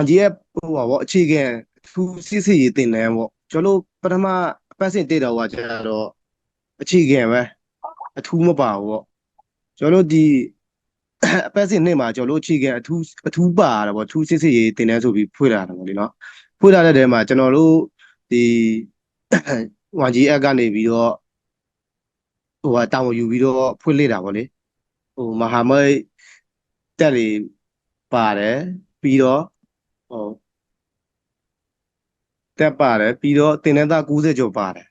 1GF ဟိုပါဗောအခြေခံထူးစစ်စစ်ရေးတင်တယ်ဗောကျွန်တော်တို့ပထမအပတ်စဉ်တိတော့ကကျတော့အခြေခံပဲအထူးမပါဘူးဗောကျွန်တော်တို့ဒီအပတ်စဉ်နှစ်မှာကျွန်တော်တို့အခြေခံအထူးအထူးပါတာဗောထူးစစ်စစ်ရေးတင်တယ်ဆိုပြီးဖွင့်လာတာဗောလေနော်ဖွင့်လာတဲ့တဲမှာကျွန်တော်တို့ဒီ 1GF ကနေပြီးတော့ဟိုဟာတာဝန်ယူပြီးတော့ဖွင့်လိုက်တာဗောလေဟိုမဟာမိတ်တက်တွေပါတယ်ပြီးတော့ ဟိုတက်ပါတယ်ပြီးတော့တင်နန်းသား90ကျော်ပါတယ်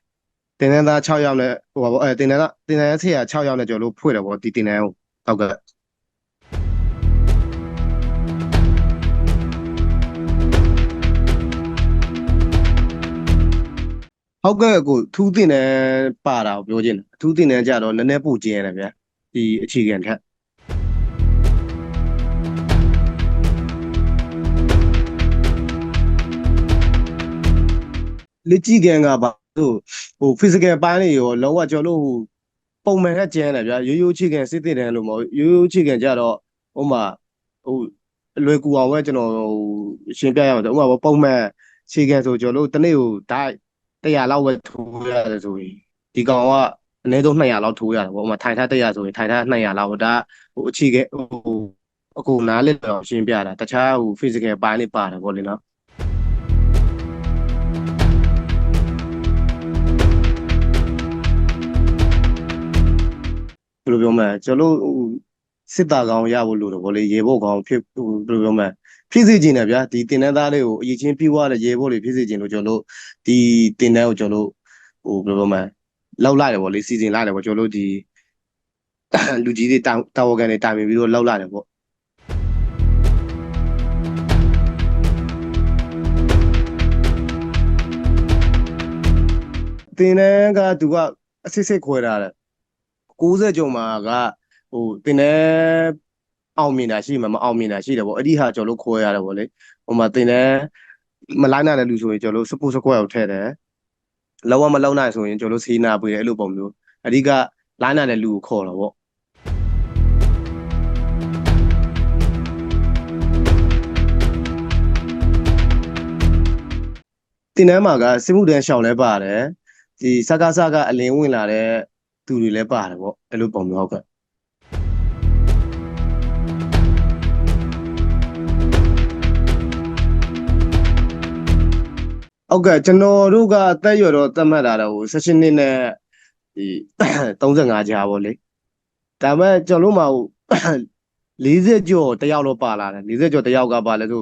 တင်နန်းသား6ယောက်နဲ့ဟိုပါဗောအဲတင်နန်းသားတင်နန်းဆရာ6ယောက်နဲ့ကျော်လို့ဖွင့်တယ်ဗောဒီတင်နန်းကိုဟုတ်ကဲ့ဟုတ်ကဲ့ကိုထူးတင်တယ်ပါတာကိုပြောချင်တယ်အထူးတင်တယ်ကြတော့နည်းနည်းပိုကျင်းရတယ်ဗျာဒီအခြေခံထက် လက်ကြည့်ကန်ကပါဆိုဟို physical ပိုင်းတွေရောလောကကျွန်တော်တို့ဟိုပုံမှန်ကကျန်းတယ်ဗျာရိုးရိုးချိကန်စစ်တဲ့တယ်လို့မဟုတ်ရိုးရိုးချိကန်ကြတော့ဟိုမှာဟိုအလွယ်ကူအောင်ပဲကျွန်တော်ဟိုရှင်းပြရအောင်ဆိုဥပမာပုံမှန်ချိကန်ဆိုကျွန်တော်တို့တစ်နေ့ကိုဓာတ်100လောက်ပဲထိုးရတယ်ဆိုရင်ဒီကောင်ကအနည်းဆုံး200လောက်ထိုးရတယ်ပေါ့ဥပမာထိုင်ထား100ဆိုရင်ထိုင်ထား200လောက်ဒါဟိုအခြေခံဟိုအကူနားလက်တော့ရှင်းပြတာတခြားဟို physical ပိုင်းလေးပါတယ်ပေါ့လေနော် လိုပြောမလဲကျွန်တော်တို့ဟိုစစ်သားကောင်ရဖို့လို့တော့ဗောလေရေဖို့ကောင်ဖြစ်ဟိုဘယ်လိုပြောမလဲဖြစ်စေခြင်းနဲ့ဗျာဒီတင်တန်းသားလေးကိုအရေးချင်းပြီးွားတဲ့ရေဖို့လေးဖြစ်စေခြင်းလို့ကျွန်တော်တို့ဒီတင်တန်းကိုကျွန်တော်တို့ဟိုဘယ်လိုပြောမလဲလောက်လိုက်တယ်ဗောလေစီစဉ်လိုက်တယ်ဗောကျွန်တော်တို့ဒီလူကြီးတွေတာတာဝကန်တွေတာမြင်ပြီးတော့လောက်လိုက်တယ်ဗောတင်တန်းကသူကအစစ်စစ်ခွဲထားတယ် 60ကျော်မှာကဟိုတင်နေအောင်မြင်တာရှိမှာမအောင်မြင်တာရှိတယ်ဗောအဲ့ဒီဟာကျွန်တော်တို့ခွဲရတယ်ဗောလေဟိုမှာတင်နေမလိုက်နိုင်တဲ့လူဆိုရင်ကျွန်တော်တို့စပို့စကွက်ကိုထည့်တယ်လောကမလောက်နိုင်ဆိုရင်ကျွန်တော်တို့ဆေးနာပေးတယ်အဲ့လိုပုံမျိုးအဓိကလိုင်းနိုင်တဲ့လူကိုခေါ်တော့ဗောတင်နေမှာကစစ်မှုတန်းရှောင်လဲပါတယ်ဒီစကားစကားအလင်းဝင်လာတဲ့ သူတွေလည်းပါတယ်ပေါ့အဲ့လိုပုံမျိုးဟုတ်ကဲ့ဟုတ်ကဲ့ကျွန်တော်တို့ကအသက်အရွယ်တော့သတ်မှတ်တာတော့16နှစ်နဲ့ဒီ35ကြားပေါ့လေဒါပေမဲ့ကျွန်တော်တို့မှာဟို40ကျော်တယောက်တော့ပါလာတယ်40ကျော်တယောက်ကပါလဲဆို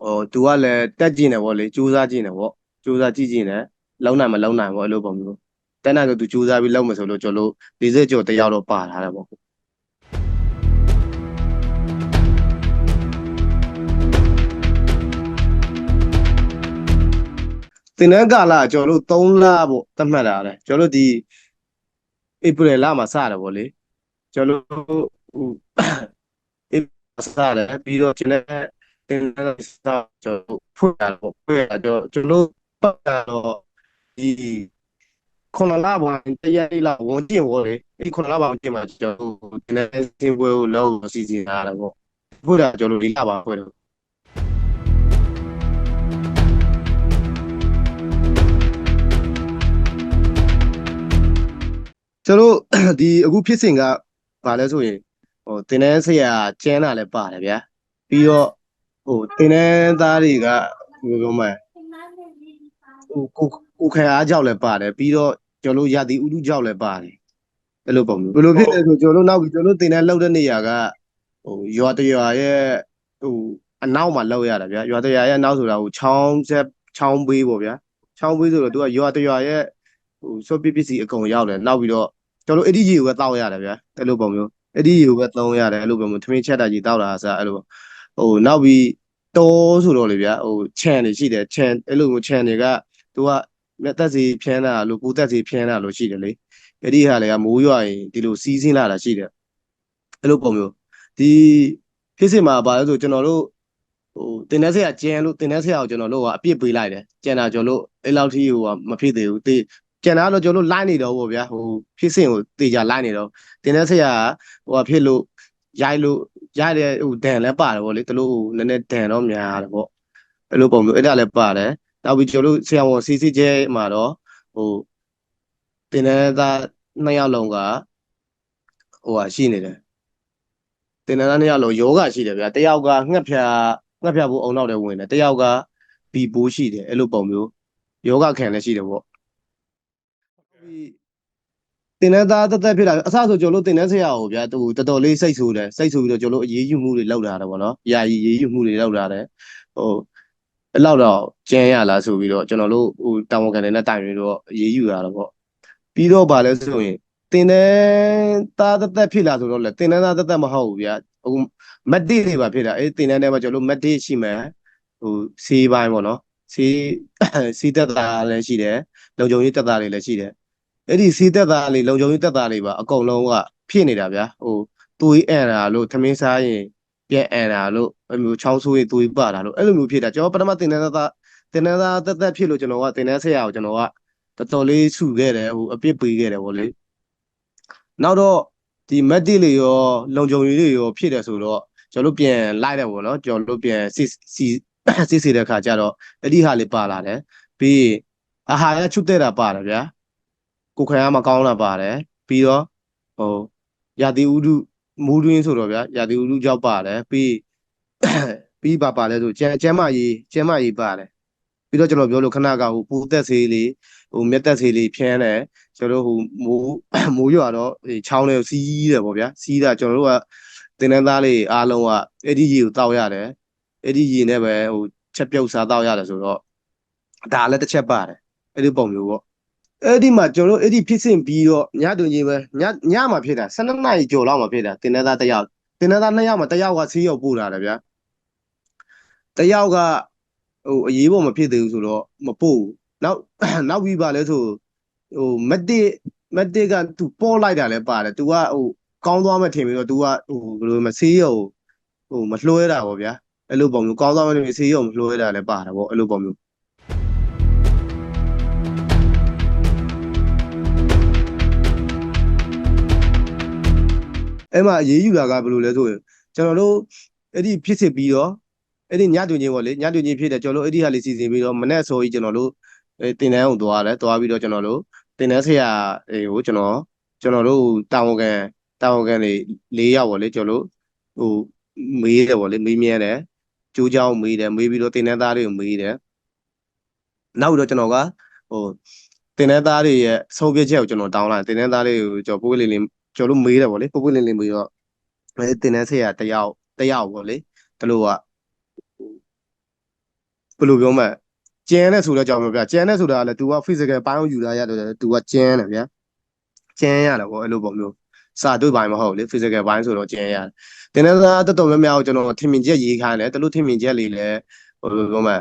ဟိုသူကလည်းတက်ကျင်တယ်ပေါ့လေစူးစမ်းကျင်တယ်ပေါ့စူးစမ်းကြည့်ကျင်တယ်လုံနိုင်မလုံနိုင်ပေါ့အဲ့လိုပုံမျိုး တန်းနိုင်ဆိုသူစူးစမ်းပြီးလုပ်မယ်ဆိုလို့ကျွန်တော်တို့40ကျော်တယောက်တော့ပါထားတယ်ပေါ့တင်နန်းကာလကျွန်တော်တို့3လပေါ့သတ်မှတ်တာလေကျွန်တော်တို့ဒီဧပြီလမှာစတယ်ပေါ့လေကျွန်တော်တို့ဟိုဧပြီစတယ်ပြီးတော့ကျွန်တော်တင်နန်းစကျွန်တော်ဖွင့်တာပေါ့ဖွင့်တာကျွန်တော်ပတ်တော့ဒီ ခုနလာဘောတရလေးလာဝန်ကျင်ဘောလေအဲ့ခုနလာဘောကျင်မှာကျွန်တော်ဒီနေ့စင်ပွဲကိုလောက်စီစဉ်ထားတယ်ပေါ့ဖွင့်တာကျွန်တော်ဒီလာပါဖွင့်တယ်ကျွန်တော်ဒီအခုဖြစ်စဉ်ကဘာလဲဆိုရင်ဟိုတင်တဲ့ဆရာကျန်းတာလည်းပါတယ်ဗျာပြီးတော့ဟိုတင်တဲ့သားတွေကဘယ်လိုပြောမလဲဟိုကိုကိုခံအားကြောက်လည်းပါတယ်ပြီးတော့ ကျွန်တော်တို့ရာသီဥတုကြောက်လည်းပါတယ်အဲ့လိုပုံမျိုးဘယ်လိုဖြစ်လဲဆိုကျွန်တော်တို့နောက်ပြီးကျွန်တော်တို့တင်တဲ့လောက်တဲ့နေရာကဟိုရွာတရွာရဲ့ဟိုအနောက်မှာလောက်ရတာဗျာရွာတရွာရဲ့နောက်ဆိုတာဟိုချောင်းဆက်ချောင်းဘေးပေါ့ဗျာချောင်းဘေးဆိုတော့သူကရွာတရွာရဲ့ဟိုစောပပစ္စည်းအကုန်ရောက်တယ်နောက်ပြီးတော့ကျွန်တော်တို့အဲ့ဒီကြီးကိုပဲတောက်ရတယ်ဗျာအဲ့လိုပုံမျိုးအဲ့ဒီကြီးကိုပဲသုံးရတယ်အဲ့လိုပုံမျိုးထမင်းချက်တာကြီးတောက်တာအစားအဲ့လိုဟိုနောက်ပြီးတောဆိုတော့လေဗျာဟိုခြံတွေရှိတယ်ခြံအဲ့လိုမျိုးခြံတွေကသူက မြတ်သက်စီဖြန်းတာလို့ကိုသက်စီဖြန်းတာလို့ရှိတယ်လေအဲ့ဒီဟာလည်းကမိုးရွာရင်ဒီလိုစီးစင်းလာတာရှိတယ်အဲ့လိုပုံမျိုးဒီဖြစ်စဉ်မှာပါလို့ဆိုကျွန်တော်တို့ဟိုတင်တဲ့ဆရာကျန်လို့တင်တဲ့ဆရာကိုကျွန်တော်တို့ကအပြစ်ပေးလိုက်တယ်ကျန်တာကျွန်တော်တို့အဲ့လောက်ထိဟိုမဖြစ်သေးဘူးတေးကျန်တာတော့ကျွန်တော်တို့လိုက်နေတော့ဗောဗျာဟိုဖြစ်စဉ်ကိုတေချာလိုက်နေတော့တင်တဲ့ဆရာဟိုကဖြစ်လို့ရိုက်လို့ရတဲ့ဟိုဒန်လည်းပါတယ်ဗောလေသူတို့ဟိုနည်းနည်းဒန်တော့များတယ်ဗောအဲ့လိုပုံမျိုးအဲ့ဒါလည်းပါတယ် နောက်ပြီးကျွန်တော်တို့ဆရာဝန်စီစီကျဲမှာတော့ဟိုတင်တဲ့သားနှစ်ယောက်လုံးကဟိုဟာရှိနေတယ်တင်တဲ့သားနှစ်ယောက်လုံးယောဂရှိတယ်ဗျာတယောက်ကငှက်ဖြာငှက်ဖြာဖို့အုံနောက်တယ်ဝင်တယ်တယောက်ကဘီပိုးရှိတယ်အဲ့လိုပုံမျိုးယောဂခံလည်းရှိတယ်ဗောတင်တဲ့သားတက်တက်ဖြစ်လာအစဆိုကျွန်တော်တို့တင်တဲ့ဆရာကိုဗျာသူတော်တော်လေးစိတ်ဆိုးတယ်စိတ်ဆိုးပြီးတော့ကျွန်တော်တို့အေးအေးယူမှုတွေလောက်လာတယ်ဗောနော်ယာယီအေးအေးယူမှုတွေလောက်လာတယ်ဟို အဲ့လောက်တော့ကျန်းရလားဆိုပြီးတော့ကျွန်တော်တို့ဟိုတာဝန်ခံတွေနဲ့တိုင်ပြီးတော့အေးအေးယူရတာပေါ့ပြီးတော့ဗာလဲဆိုရင်တင်တဲ့သားသက်သက်ဖြစ်လာဆိုတော့လေတင်တဲ့သားသက်သက်မဟုတ်ဘူးဗျာဟိုမက်တစ်တွေပါဖြစ်တာအဲ့တင်တဲ့ထဲမှာကျွန်တော်တို့မက်တစ်ရှိမယ်ဟိုစီးပိုင်းပေါ့နော်စီးစီးသက်တာလည်းရှိတယ်လုံခြုံရေးသက်တာတွေလည်းရှိတယ်အဲ့ဒီစီးသက်တာလေးလုံခြုံရေးသက်တာတွေပါအကုန်လုံးကဖြစ်နေတာဗျာဟိုသွေးအံ့တာလို့သမင်းစားရင် ပြန်အန်တာလို့အဲ့မျိုးချောင်းဆိုးရင်သွေးပတာလို့အဲ့လိုမျိုးဖြစ်တာကျွန်တော်ပထမတင်တဲ့သားတင်တဲ့သားတက်တက်ဖြစ်လို့ကျွန်တော်ကတင်တဲ့ဆက်ရအောင်ကျွန်တော်ကတော်တော်လေးစုခဲ့တယ်ဟိုအပြစ်ပေးခဲ့တယ်ဗောလေနောက်တော့ဒီမက်တီလေးရောလုံခြုံရေးလေးရောဖြစ်တယ်ဆိုတော့ကျွန်တော်တို့ပြန်လိုက်တယ်ဗောနော်ကျွန်တော်တို့ပြန်စစ်စီစစ်စီတဲ့ခါကျတော့အဲ့ဒီဟာလေးပါလာတယ်ပြီးအာဟာရချုပ်တဲ့တာပါတယ်ဗျာကိုခံရမကောင်းတာပါတယ်ပြီးတော့ဟိုရာသီဥတု မူးတွင်းဆိုတော့ဗျာရာသီဥတုကြောက်ပါတယ်ပြီးပြီးပါပါလဲဆိုကျန်ကျမ်းမကြီးကျမ်းမကြီးပါတယ်ပြီးတော့ကျွန်တော်ပြောလို့ခဏကဟိုပူသက်ဆေးလေးဟိုမြက်သက်ဆေးလေးဖြန်းတယ်ကျွန်တော်ဟိုမိုးမိုးရွာတော့ချောင်းလေးစီးတယ်ပေါ့ဗျာစီးတာကျွန်တော်တို့ကတင်တန်းသားလေးအားလုံးကအဲ့ဒီကြီးကိုတောက်ရတယ်အဲ့ဒီကြီးနဲ့ပဲဟိုချက်ပြုတ်စားတောက်ရတယ်ဆိုတော့ဒါလည်းတစ်ချက်ပါတယ်အဲ့ဒီပုံမျိုးပေါ့ အဲ့ဒီမှာကျွန်တော်တို့အဲ့ဒီဖြစ်စဉ်ပြီးတော့ညတွင်ကြီးပဲညညမှာဖြစ်တာ12နာရီကျော်လောက်မှာဖြစ်တာတင်တဲ့သားတစ်ယောက်တင်တဲ့သားနှစ်ယောက်မှာတစ်ယောက်ကဆေးရုံပို့လာတယ်ဗျာတစ်ယောက်ကဟိုအရေးပေါ်မဖြစ်သေးဘူးဆိုတော့မပို့ဘူးနောက်နောက်ပြီးပါလဲဆိုဟိုမက်တစ်မက်တစ်ကသူပေါ်လိုက်တာလည်းပါတယ် तू ကဟိုကောင်းသွားမှထင်ပြီးတော့ तू ကဟိုဘယ်လိုမဆေးရုံဟိုမလွှဲတာပေါ့ဗျာအဲ့လိုပုံမျိုးကောင်းသွားမှထင်ပြီးဆေးရုံမလွှဲတာလည်းပါတယ်ပေါ့အဲ့လိုပုံမျိုး အဲ့မှာအရေးယူတာကဘယ်လိုလဲဆိုရင်ကျွန်တော်တို့အဲ့ဒီဖြစ်စစ်ပြီးတော့အဲ့ဒီညတွင်ချင်းပေါ့လေညတွင်ချင်းဖြစ်တယ်ကျွန်တော်တို့အဲ့ဒီဟာလေးစီစဉ်ပြီးတော့မနေ့ဆိုကြီးကျွန်တော်တို့တင်တန်းအောင်သွားတယ်သွားပြီးတော့ကျွန်တော်တို့တင်တန်းဆရာဟိုကျွန်တော်ကျွန်တော်တို့တာဝန်ခံတာဝန်ခံတွေ၄ယောက်ပေါ့လေကျွန်တော်တို့ဟိုမေးတယ်ပေါ့လေမေးမြန်းတယ်ကြိုးကြောင်းမေးတယ်မေးပြီးတော့တင်တန်းသားတွေကိုမေးတယ်နောက်ပြီးတော့ကျွန်တော်ကဟိုတင်တန်းသားတွေရဲ့ဆုံးဖြတ်ချက်ကိုကျွန်တော်တောင်းလိုက်တင်တန်းသားတွေကိုကျွန်တော်ပိုးလေးလေး ကျွန်တော်တို့မေးတယ်ပေါ့လေပုပ်ပွလင်းလင်းပြီးတော့အဲတင်တဲ့ဆက်ရတယောက်တယောက်ပေါ့လေတလို့ကဘယ်လိုပြောမလဲကျန်းတဲ့ဆိုတော့ကြောင်မပြကျန်းတဲ့ဆိုတာကလည်း तू က physical ပိုင်းကိုယူလာရတယ် तू ကကျန်းတယ်ဗျာကျန်းရတယ်ပေါ့အဲ့လိုပုံမျိုးစာတွေ့ပိုင်းမဟုတ်လေ physical ပိုင်းဆိုတော့ကျန်းရတယ်တင်တဲ့သားတော်တော်များများကိုကျွန်တော်ထင်မြင်ချက်ရေးခိုင်းတယ်တလို့ထင်မြင်ချက်လေးလည်းဟိုပြောမလဲ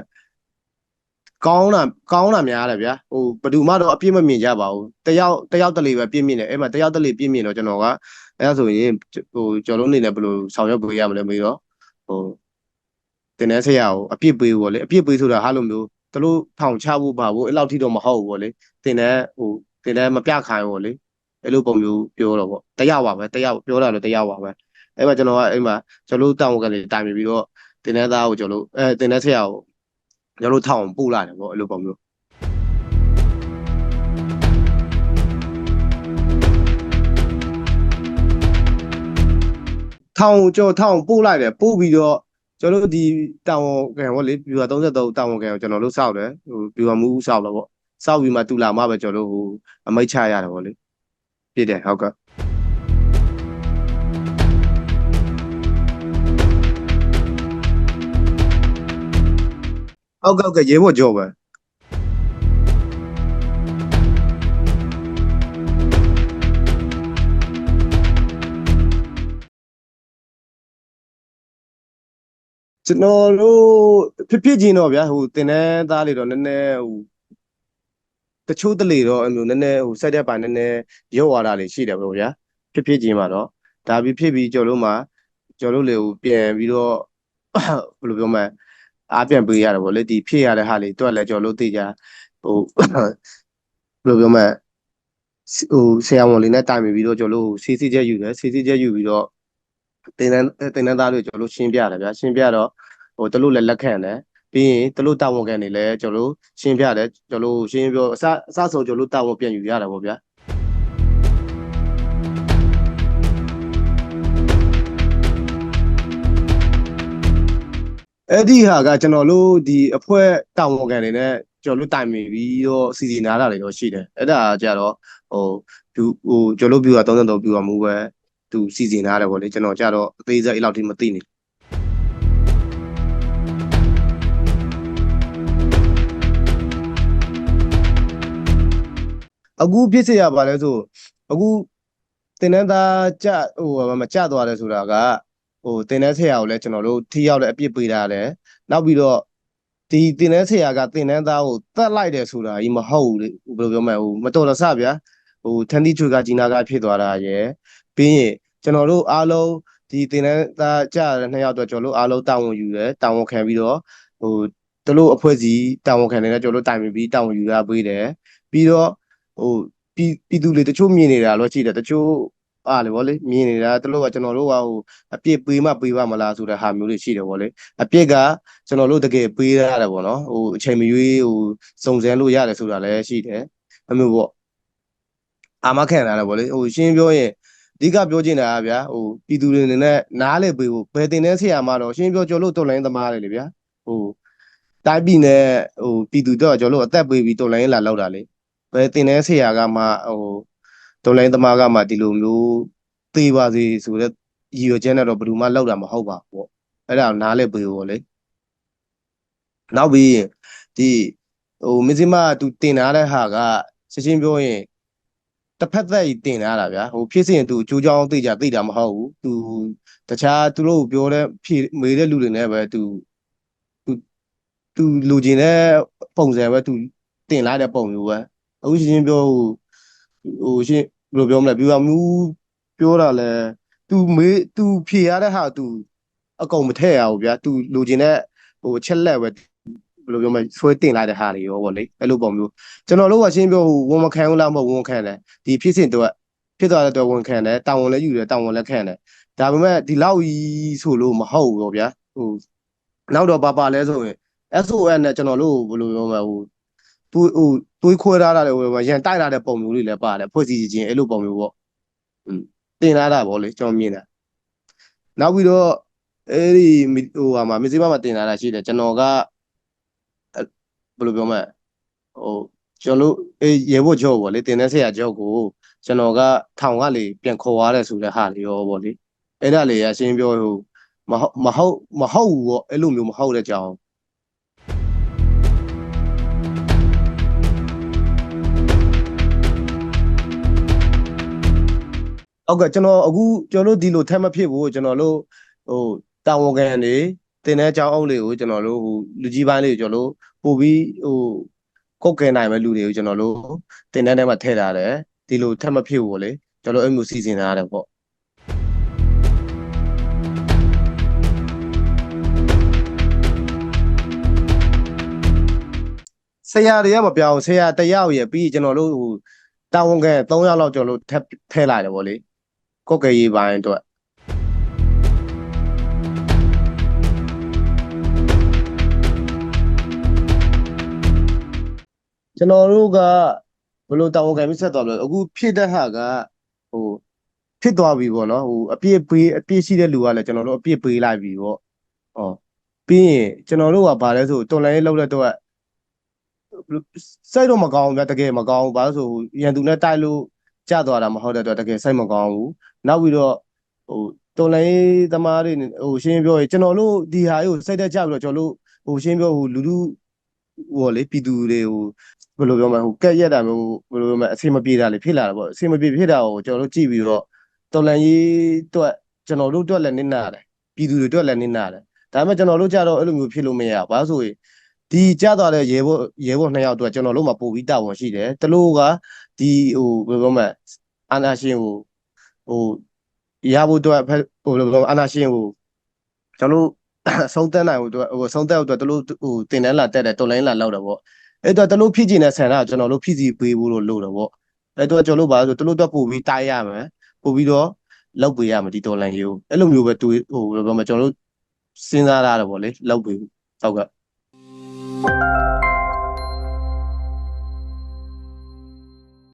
ကောင်းတာကောင်းတာများတယ်ဗျာဟိုဘယ်သူမှတော့အပြည့်မမြင်ကြပါဘူးတယောက်တယောက်တလေပဲပြည့်မြင်တယ်အဲ့မှာတယောက်တလေပြည့်မြင်တော့ကျွန်တော်ကအဲ့ဒါဆိုရင်ဟိုကျော်လုံးနေနဲ့ဘယ်လိုဆောင်ရွက်ပေးရမလဲမေးတော့ဟိုတင်တဲ့ဆရာကိုအပြည့်ပေးဖို့လေအပြည့်ပေးဆိုတာဟာလိုမျိုးတလို့ထောင်ချဖို့ပါဖို့အဲ့လောက်ထိတော့မဟုတ်ဘူးပေါ့လေတင်တဲ့ဟိုတင်တဲ့မပြခိုင်းဘူးလေအဲ့လိုပုံမျိုးပြောတော့ပေါ့တယောက်ပါပဲတယောက်ပြောတာလို့တယောက်ပါပဲအဲ့မှာကျွန်တော်ကအဲ့မှာကျွန်တော်တို့တောင်းကလေးတိုင်ပြီးတော့တင်တဲ့သားကိုကျွန်တော်တို့အဲတင်တဲ့ဆရာကို ကျွန်တော်တို့ထောင်ပို့လာတယ်ပေါ့အဲ့လိုပုံမျိုးထောင်ကျော်ထောင်ပို့လိုက်တယ်ပို့ပြီးတော့ကျွန်တော်တို့ဒီတာဝန်ခံပေါ့လေပြူ33တာဝန်ခံကိုကျွန်တော်တို့စောက်တယ်ဟိုပြူမူစောက်တော့ပေါ့စောက်ပြီးမှတူလာမှပဲကျွန်တော်တို့ဟိုအမိတ်ချရတယ်ပေါ့လေပြည့်တယ်ဟုတ်ကဲ့ ဟုတ်ကဲ့ဟုတ်ကဲ့ရေဖို့ကြောပဲကျွန်တော်တို့ဖြစ်ဖြစ်ချင်းတော့ဗျာဟိုတင်တဲ့သားလေးတော့နည်းနည်းဟိုတချို့တလေတော့အမျိုးနည်းနည်းဟိုဆက်တဲ့ပိုင်းနည်းနည်းရုပ်ဝါဒလေးရှိတယ်ပေါ့ဗျာဖြစ်ဖြစ်ချင်းမှာတော့ဒါပြီးဖြစ်ပြီးကျော်လို့မှာကျော်လို့လေဟိုပြန်ပြီးတော့ဘယ်လိုပြောမလဲ အားပြန်ပေးရတယ်ပေါ့လေဒီဖြစ်ရတဲ့ဟာလေးတွက်လဲကျော်လို့သိကြဟိုဘယ်လိုပြောမလဲဟိုဆရာဝန်လေးနဲ့တိုင်ပြီးတော့ကျော်လို့စီစီချက်ယူတယ်စီစီချက်ယူပြီးတော့တင်တန်းတင်တန်းသားတွေကျွန်တော်တို့ရှင်းပြတယ်ဗျာရှင်းပြတော့ဟိုတလို့လည်းလက်ခံတယ်ပြီးရင်တလို့တာဝန်ခံနေလဲကျွန်တော်တို့ရှင်းပြတယ်ကျွန်တော်တို့ရှင်းပြောအစအစဆုံးကျွန်တော်တို့တာဝန်ပြန်ယူရတာပေါ့ဗျာ အဲ့ဒီဟာကကျွန်တော်တို့ဒီအဖွဲ့တာဝန်ခံနေနဲ့ကျွန်တော်တို့တိုင်ပင်ပြီးတော့စီစီနာတာတွေတော့ရှိတယ်အဲ့ဒါကြတော့ဟိုပြဟိုကျွန်တော်တို့ပြတာ33ပြတာမူပဲသူစီစဉ်ထားတယ်ဗောလေကျွန်တော်ကြတော့အသေးစိတ်အဲ့လောက်ထိမသိနေအခုဖြစ်စေရပါလဲဆိုအခုတင်နန်းသားကြဟိုမကြသွားတယ်ဆိုတာက ဟိုတင်နန်းဆရာကိုလည်းကျွန်တော်တို့ထိရောက်တဲ့အပြစ်ပေးထားတယ်နောက်ပြီးတော့ဒီတင်နန်းဆရာကတင်နန်းသားကိုတတ်လိုက်တယ်ဆိုတာကြီးမဟုတ်ဘူးလေဘယ်လိုပြောမလဲဟိုမတော်တဆဗျာဟိုထန်တီချွေကဂျီနာကဖြစ်သွားတာရယ်ပြီးရင်ကျွန်တော်တို့အားလုံးဒီတင်တဲ့သားကြတဲ့နှစ်ယောက်တော့ကျွန်တော်တို့အားလုံးတာဝန်ယူတယ်တာဝန်ခံပြီးတော့ဟိုတလို့အဖွဲ့စီတာဝန်ခံနေတဲ့ကျွန်တော်တို့တိုင်ပင်ပြီးတာဝန်ယူရပေးတယ်ပြီးတော့ဟိုပြည်ပြည်သူတွေတချို့မြင်နေတာတော့ရှိတယ်တချို့ အားလေဗောလေမြင်နေတာတလို့ကကျွန်တော်တို့ကဟိုအပြစ်ပေးမှပေးပါမလားဆိုတဲ့ဟာမျိုးတွေရှိတယ်ဗောလေအပြစ်ကကျွန်တော်တို့တကယ်ပေးရတယ်ဗောနော်ဟိုအချိန်မရွေးဟိုစုံစမ်းလို့ရတယ်ဆိုတာလည်းရှိတယ်အမျိုးဗောအာမခံရတယ်ဗောလေဟိုရှင်းပြောရင်အဓိကပြောချင်တာကဗျာဟိုပြည်သူတွေအနေနဲ့နားလေပေးဖို့ဘယ်တင်တဲ့ဆရာမတော့ရှင်းပြောကြော်လို့တော်လိုင်းသမားတွေလေဗျာဟိုတိုင်းပြည်နဲ့ဟိုပြည်သူတော့ကြော်လို့အသက်ပေးပြီးတော်လိုင်းလာလောက်တာလေဘယ်တင်တဲ့ဆရာကမှဟို တော်လိုင်းသမားကမှဒီလိုမျိုးသေးပါစေဆိုတော့ရည်ရွယ်ချက်နဲ့တော့ဘယ်သူမှလောက်တာမဟုတ်ပါဘူးပေါ့အဲ့ဒါနားလေပေးဖို့လေနောက်ပြီးဒီဟိုမစ္စည်းမသူတင်ထားတဲ့ဟာကရှင်းရှင်းပြောရင်တစ်ဖက်သက်ကြီးတင်လာတာဗျာဟိုဖြစ်စဉ်သူအကျိုးကြောင်းသိကြသိတာမဟုတ်ဘူးသူတခြားသူတို့ပြောတဲ့ဖြေမေးတဲ့လူတွေနဲ့ပဲသူသူသူလူကျင်တဲ့ပုံစံပဲသူတင်လာတဲ့ပုံမျိုးပဲအခုရှင်းရှင်းပြောဟို ရှင်းဘယ်လိုပြောမလဲပြောမှုပြောတာလဲသူမေးသူဖြေရတဲ့ဟာသူအကုန်မထည့်ရဘူးဗျာသူလူကျင်တဲ့ဟိုချက်လက်ပဲဘယ်လိုပြောမလဲဆွဲတင်လိုက်တဲ့ဟာတွေရောဗောလေအဲ့လိုပုံမျိုးကျွန်တော်တို့ကရှင်းပြောဝန်မခံဘူးလားမဟုတ်ဝန်ခံတယ်ဒီဖြစ်စဉ်တော့ဖြစ်သွားတဲ့တော့ဝန်ခံတယ်တာဝန်လည်းယူတယ်တာဝန်လည်းခံတယ်ဒါပေမဲ့ဒီလောက်ကြီးဆိုလို့မဟုတ်ဘူးဗျာဟိုနောက်တော့ပါပါလဲဆိုရင် SOS နဲ့ကျွန်တော်တို့ဘယ်လိုပြောမလဲဟို တွေးဟိုတွေးခွဲထားတာလည်းဟိုရန်တိုက်လာတဲ့ပုံမျိုးတွေလည်းပါတယ်ဖွဲ့စည်းခြင်းအဲ့လိုပုံမျိုးပေါ့อืมတင်လာတာဗောလေကျွန်တော်မြင်တာနောက်ပြီးတော့အဲ့ဒီဟိုဟာမှာမစ္စည်းမမှာတင်လာတာရှိတယ်ကျွန်တော်ကဘယ်လိုပြောမလဲဟိုကျွန်တော်တို့အေးရေဖို့ကြောက်ပေါ့လေတင်တဲ့ဆရာကြောက်ကိုကျွန်တော်ကထောင်ကလေပြန်ခေါ်သွားတယ်ဆိုတဲ့ဟာလေးရောပေါ့လေအဲ့ဒါလေးရရှင်းပြောဟိုမဟုတ်မဟုတ်မဟုတ်ဘူးပေါ့အဲ့လိုမျိုးမဟုတ်တဲ့ကြောင် ဟုတ်ကဲ့ကျွန်တော်အခုကျွန်တော်တို့ဒီလိုထက်မဖြစ်ဘူးကျွန်တော်တို့ဟိုတာဝန်ခံတွေတင်တဲ့အကြောင်းအုပ်လေးကိုကျွန်တော်တို့ဟိုလူကြီးပိုင်းလေးကိုကျွန်တော်တို့ပို့ပြီးဟိုကုတ်ကဲနိုင်မဲ့လူတွေကိုကျွန်တော်တို့တင်တဲ့ထဲမှာထည့်ထားတယ်ဒီလိုထက်မဖြစ်ဘူးလေကျွန်တော်အဲ့မျိုးစီစဉ်ထားရတယ်ပေါ့ဆရာတွေကမပြောင်းဆရာတယောက်ရပြီးကျွန်တော်တို့ဟိုတာဝန်ခံ3ယောက်လောက်ကျွန်တော်တို့ထည့်ထည့်လိုက်တယ်ပေါ့လေ ကုတ်ကဲရေးပိုင်းအတွက်ကျွန်တော်တို့ကဘယ်လိုတာဝန်ခံပြီးဆက်သွားလို့အခုဖြစ်တဲ့ဟာကဟိုဖြစ်သွားပြီပေါ့နော်ဟိုအပြစ်ပေးအပြစ်ရှိတဲ့လူကလည်းကျွန်တော်တို့အပြစ်ပေးလိုက်ပြီပေါ့ဟောပြီးရင်ကျွန်တော်တို့ကဘာလဲဆိုတော်လိုင်းလောက်တဲ့တော့စိတ်တော့မကောင်းဘူးဗျတကယ်မကောင်းဘူးဘာလို့ဆိုရန်သူနဲ့တိုက်လို့ ကြသွားတာမဟုတ်တဲ့တော့တကယ်စိတ်မကောင်းဘူးနောက်ပြီးတော့ဟိုတော်လိုင်းသမားတွေဟိုရှင်းပြောရင်ကျွန်တော်တို့ဒီဟာကိုစိတ်သက်ကြပြီးတော့ကျွန်တော်တို့ဟိုရှင်းပြောဟိုလူလူဟိုလေပြည်သူတွေဟိုဘယ်လိုပြောမလဲဟိုကက်ရက်တာမျိုးဘယ်လိုပြောမလဲအဆင်မပြေတာလေဖြစ်လာတာပေါ့အဆင်မပြေဖြစ်တာကိုကျွန်တော်တို့ကြည့်ပြီးတော့တော်လန်ရေးအတွက်ကျွန်တော်တို့အတွက်လည်းနစ်နာတယ်ပြည်သူတွေအတွက်လည်းနစ်နာတယ်ဒါပေမဲ့ကျွန်တော်တို့ကြတော့အဲ့လိုမျိုးဖြစ်လို့မရဘူးဘာလို့ဆိုရင် ဒီကြသွားတဲ့ရေဘောရေဘောနှစ်ယောက်အတွက်ကျွန်တော်တို့မှာပို့ပြီးတာဝန်ရှိတယ်တလို့ကဒီဟိုဘယ်လိုပြောမလဲအာနာရှင်ဟိုဟိုရဖို့အတွက်ဟိုဘယ်လိုပြောအာနာရှင်ဟိုကျွန်တော်တို့ဆုံးသက်နိုင်ဟိုဟိုဆုံးသက်အတွက်တလို့ဟိုတင်တန်းလာတက်တယ်တော်လိုင်းလာလောက်တယ်ပေါ့အဲ့တော့တလို့ဖြစ်ကျင်တဲ့ဆန္ဒကကျွန်တော်တို့ဖြစ်စီပေးဖို့လို့လို့တော့ပေါ့အဲ့တော့ကျွန်တော်တို့ဘာလို့ဆိုတလို့တော့ပို့ပြီးတိုက်ရမယ်ပို့ပြီးတော့လောက်ပေးရမယ်ဒီဒေါ်လာရေးကိုအဲ့လိုမျိုးပဲတွေးဟိုဘယ်လိုပြောမလဲကျွန်တော်တို့စဉ်းစားရတာပေါ့လေလောက်ပေးတောက် Thank you.